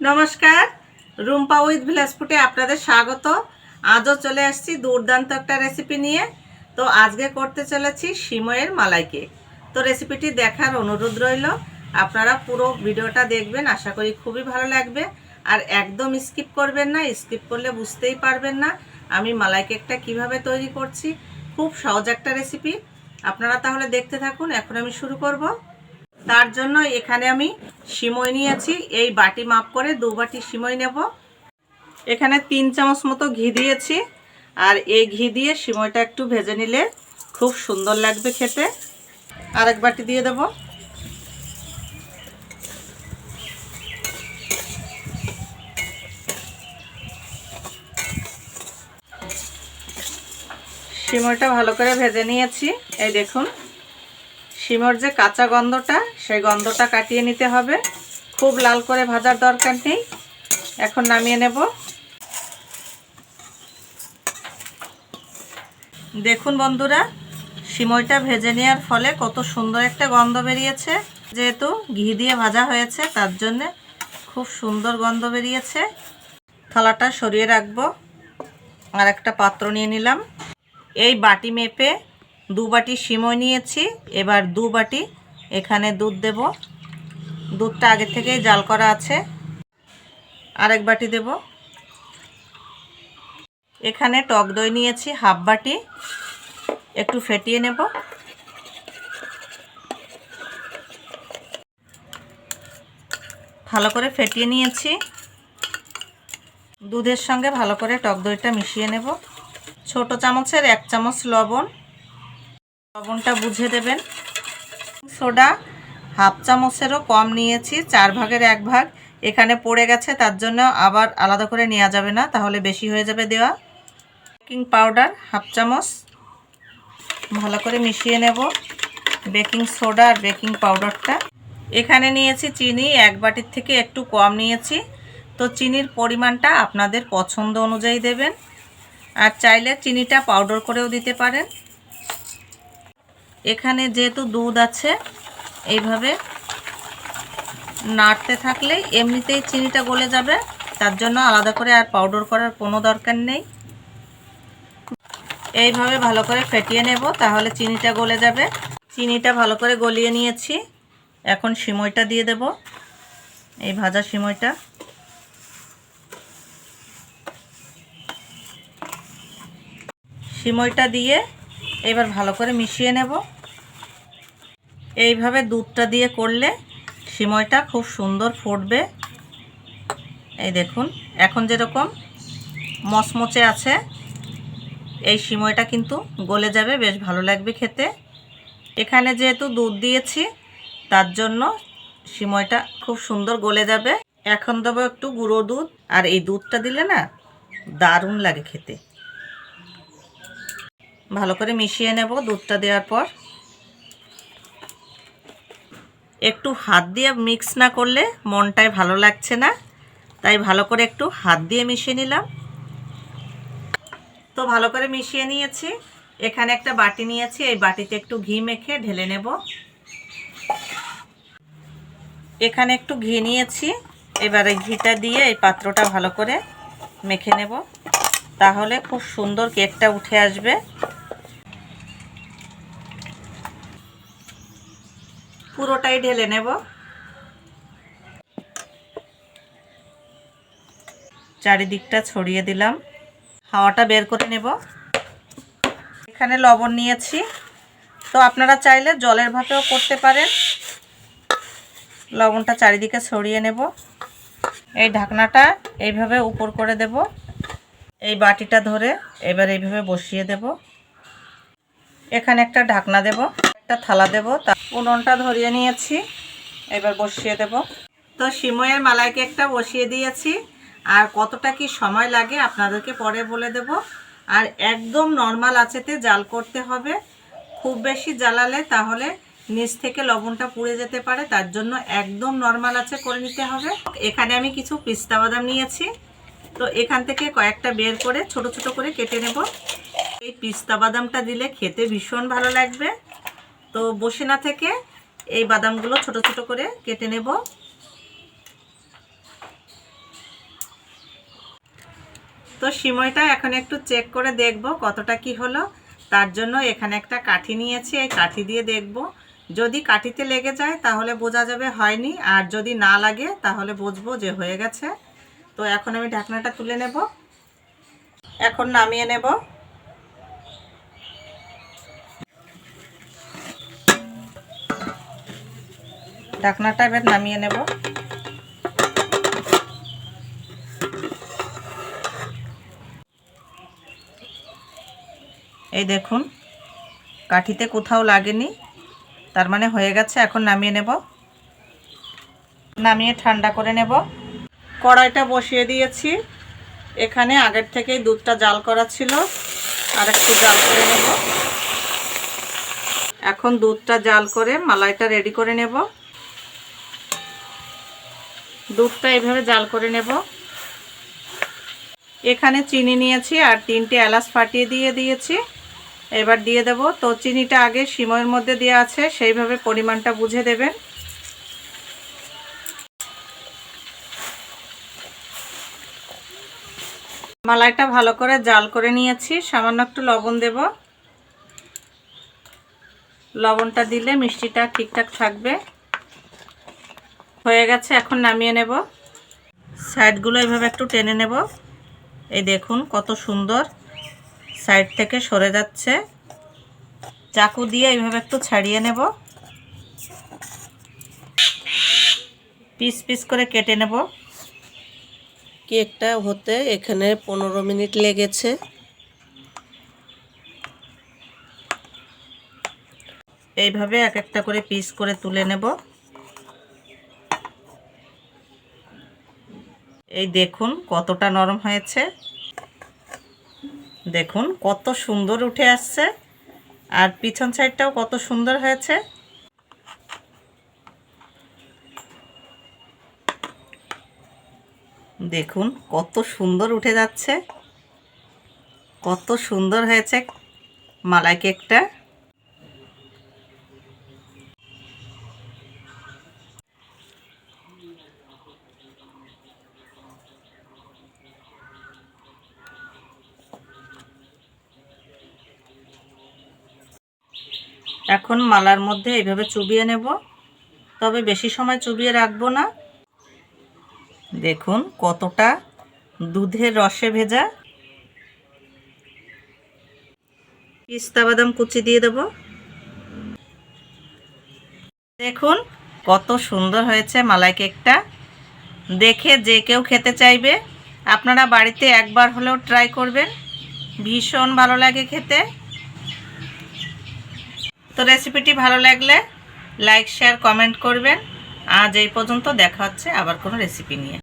নমস্কার, Rumpa with village ফুটে আপনাদের স্বাগত। আজও চলে আসছি দুর্দান্ত একটা রেসিপি নিয়ে। তো আজকে করতে চলেছি সিময়ের মালাই কেক তো রেসিপিটি দেখার অনুরোধ রইল, আপনারা পুরো ভিডিওটা দেখবেন, আশা করি খুবই ভালো লাগবে। আর একদম স্কিপ করবেন না স্কিপ করলে বুঝতেই পারবেন না আমি মালাই কেকটা কীভাবে তৈরি করছি। খুব সহজ একটা রেসিপি আপনারা তাহলে দেখতে থাকুন, এখন আমি শুরু করব। তার জন্য এখানে আমি সিমই নিয়েছি। এই বাটি মাপ করে দু বাটি সিমই নেব। এখানে তিন চামচ মতো ঘি দিয়েছি। আর এই ঘি দিয়ে সিমইটা একটু ভেজে নিলে খুব সুন্দর লাগবে খেতে। আরেক বাটি দিয়ে দেব। সিমইটা ভালো করে ভেজে নিয়েছি। এই দেখুন সিমর যে কাঁচা গন্ধটা সেই গন্ধটা কাটিয়ে নিতে হবে। খুব লাল করে ভাজার দরকার নেই। এখন নামিয়ে নেব। দেখুন বন্ধুরা সিমইটা ভেজে নেওয়ার ফলে কত সুন্দর একটা গন্ধ বেরিয়েছে। যেহেতু ঘি দিয়ে ভাজা হয়েছে, তার জন্যে খুব সুন্দর গন্ধ বেরিয়েছে। থালাটা সরিয়ে রাখব। আর একটা পাত্র নিয়ে নিলাম। এই বাটি মেপে দু বাটি সিমই নিয়েছি। এবার দু বাটি এখানে দুধ দেব। দুধটা আগে থেকেই জাল করা আছে। আরেক বাটি দেব। এখানে টক দই নিয়েছি, হাফ বাটি। একটু ফেটিয়ে নেব। ভালো করে ফেটিয়ে নিয়েছি। দুধের সঙ্গে ভালো করে টক দইটা মিশিয়ে নেব। ছোট চামচের এক চামচ লবণ। লবণটা বুঝে দেবেন। সোডা, হাফ চামচেরও কম নিয়েছি, চার ভাগের এক ভাগ। এখানে পড়ে গেছে, তার জন্য আবার আলাদা করে নেওয়া যাবে না, তাহলে বেশি হয়ে যাবে দেওয়া। বেকিং পাউডার, হাফ চামচ। ভালো করে মিশিয়ে নেব বেকিং সোডা আর বেকিং পাউডারটা। এখানে নিয়েছি চিনি, এক বাটির থেকে একটু কম নিয়েছি। তো চিনির পরিমাণটা আপনাদের পছন্দ অনুযায়ী দেবেন। আর চাইলে চিনিটা পাউডার করেও দিতে পারেন। এখানে যেহেতু দুধ আছে, এইভাবে নাড়তে থাকলে এমনিতেই চিনিটা গলে যাবে, তার জন্য আলাদা করে আর পাউডার করার কোনো দরকার নেই। এইভাবে ভালো করে ফেটিয়ে নেব, তাহলে চিনিটা গলে যাবে। চিনিটা ভালো করে গলিয়ে নিয়েছি। এখন সিমইটা দিয়ে দেব, এই ভাজা সিমইটা। সিমইটা দিয়ে এবার ভালো করে মিশিয়ে নেব। এইভাবে দুধটা দিয়ে করলে সিময়টা খুব সুন্দর ফুটবে। এই দেখুন, এখন যেরকম মচমচে আছে, এই সিমইটা কিন্তু গলে যাবে, বেশ ভালো লাগবে খেতে। এখানে যেহেতু দুধ দিয়েছি, তার জন্য সিময়টা খুব সুন্দর গলে যাবে। এখন দেবো একটু গুঁড়ো দুধ, আর এই দুধটা দিলে না দারুণ লাগে খেতে। ভালো করে মিশিয়ে নেব দুধটা দেওয়ার পর। একটু হাত দিয়ে মিক্স না করলে মনটাই ভালো লাগছে না, তাই ভালো করে একটু হাত দিয়ে মিশিয়ে নিলাম। তো ভালো করে মিশিয়ে নিয়েছি। এখানে একটা বাটি নিয়েছি, এই বাটিতে একটু ঘি মেখে ঢেলে নেব। এখানে একটু ঘি নিয়েছি, এবারে ঘিটা দিয়ে এই পাত্রটা ভালো করে মেখে নেব। তাহলে খুব সুন্দর কেকটা উঠে আসবে। পুরোটাই ঢেলে নেব। চারিদিকটা ছড়িয়ে দিলাম। হাওয়াটা বের করে নেব। এখানে লবণ নিয়েছি। তো আপনারা চাইলে জলের ভাতেও করতে পারেন। লবণটা চারিদিকে ছড়িয়ে নেব। এই ঢাকনাটা এইভাবে উপর করে দেব। এই বাটিটা ধরে এবার এইভাবে বসিয়ে দেব। এখানে একটা ঢাকনা দেব। একটা থালা দেব, তা উনুনটা ধরিয়ে নিয়েছি, এবার বসিয়ে দেব। তো সিময়ের মালাই কেকটা বসিয়ে দিয়েছি, আর কতটা কি সময় লাগে আপনাদেরকে পরে বলে দেব। আর একদম নর্মাল আছেতে জাল করতে হবে, খুব বেশি জ্বালালে তাহলে নিচ থেকে লবণটা পুড়ে যেতে পারে, তার জন্য একদম নর্মাল আছে করে নিতে হবে। এখানে আমি কিছু পিস্তা বাদাম নিয়েছি, তো এখান থেকে কয়েকটা বের করে ছোট ছোট করে কেটে নেব। এই পিস্তা বাদামটা দিলে খেতে ভীষণ ভালো লাগবে। তো বসে না থেকে এই বাদামগুলো ছোট ছোট করে কেটে নেব। তো সিময়টা এখন একটু চেক করে দেখব কতটা কি হলো। তার জন্য এখানে একটা কাঠি নিয়েছি, এই কাঠি দিয়ে দেখব। যদি কাঠিতে লেগে যায় তাহলে বোঝা যাবে হয়নি, আর যদি না লাগে তাহলে বুঝব যে হয়ে গেছে। তো এখন আমি ঢাকনাটা তুলে নেব। এখন নামিয়ে নেব। ঢাকনাটা এবার নামিয়ে নেব। এই দেখুন, কাঠিতে কোথাও লাগেনি, তার মানে হয়ে গেছে, এখন নামিয়ে নেব। নামিয়ে ঠান্ডা করে নেব। কড়াইটা বসিয়ে দিয়েছি। এখানে আগের থেকেই দুধটা জাল করা ছিল, আর একটু জাল করে নেব। এখন দুধটা জাল করে মালাইটা রেডি করে নেব। দুধটা এভাবে জাল করে নেব। এখানে চিনি নিয়েছি আর তিনটে এলাচ ফাটিয়ে দিয়ে দিয়েছি। এবার দিয়ে দেব। তো চিনিটা আগে সিময়ের মধ্যে দেওয়া আছে, সেইভাবে পরিমাণটা বুঝে দেবেন। মালাইটা ভালো করে জাল করে নিয়েছি। সামান্য একটু লবণ দেব। লবণটা দিলে মিষ্টিটা ঠিকঠাক থাকবে। হয়ে গেছে এখন নামিয়ে নেব। সাইডগুলো এভাবে একটু টেনে নেব। এই দেখুন কত সুন্দর সাইড থেকে সরে যাচ্ছে। চাকু দিয়ে এইভাবে একটু ছাড়িয়ে নেব। পিস পিস করে কেটে নেব। কেকটা হতে এখানে পনেরো মিনিট লেগেছে। এইভাবে এক একটা করে পিস করে তুলে নেব। এই দেখুন কতটা নরম হয়েছে। দেখুন কত সুন্দর উঠে আসছে। আর পিছন সাইডটাও কত সুন্দর হয়েছে। দেখুন কত সুন্দর উঠে যাচ্ছে। কত সুন্দর হয়েছে মালাই কেকটা। এখন মালার মধ্যে এইভাবে চুবিয়ে নেব। তবে বেশি সময় চুবিয়ে রাখব না। দেখুন কতটা দুধের রসে ভেজা। পিস্তা বাদাম কুচি দিয়ে দেব। দেখুন কত সুন্দর হয়েছে মালাই কেকটা। দেখে যে কেউ খেতে চাইবে, আপনারা বাড়িতে একবার হলেও ট্রাই করবেন। ভীষণ ভালো লাগে খেতে। তো রেসিপিটি ভালো লাগলে লাইক শেয়ার কমেন্ট করবেন। আজ এই পর্যন্ত দেখা হচ্ছে আবার কোনো রেসিপি নিয়ে।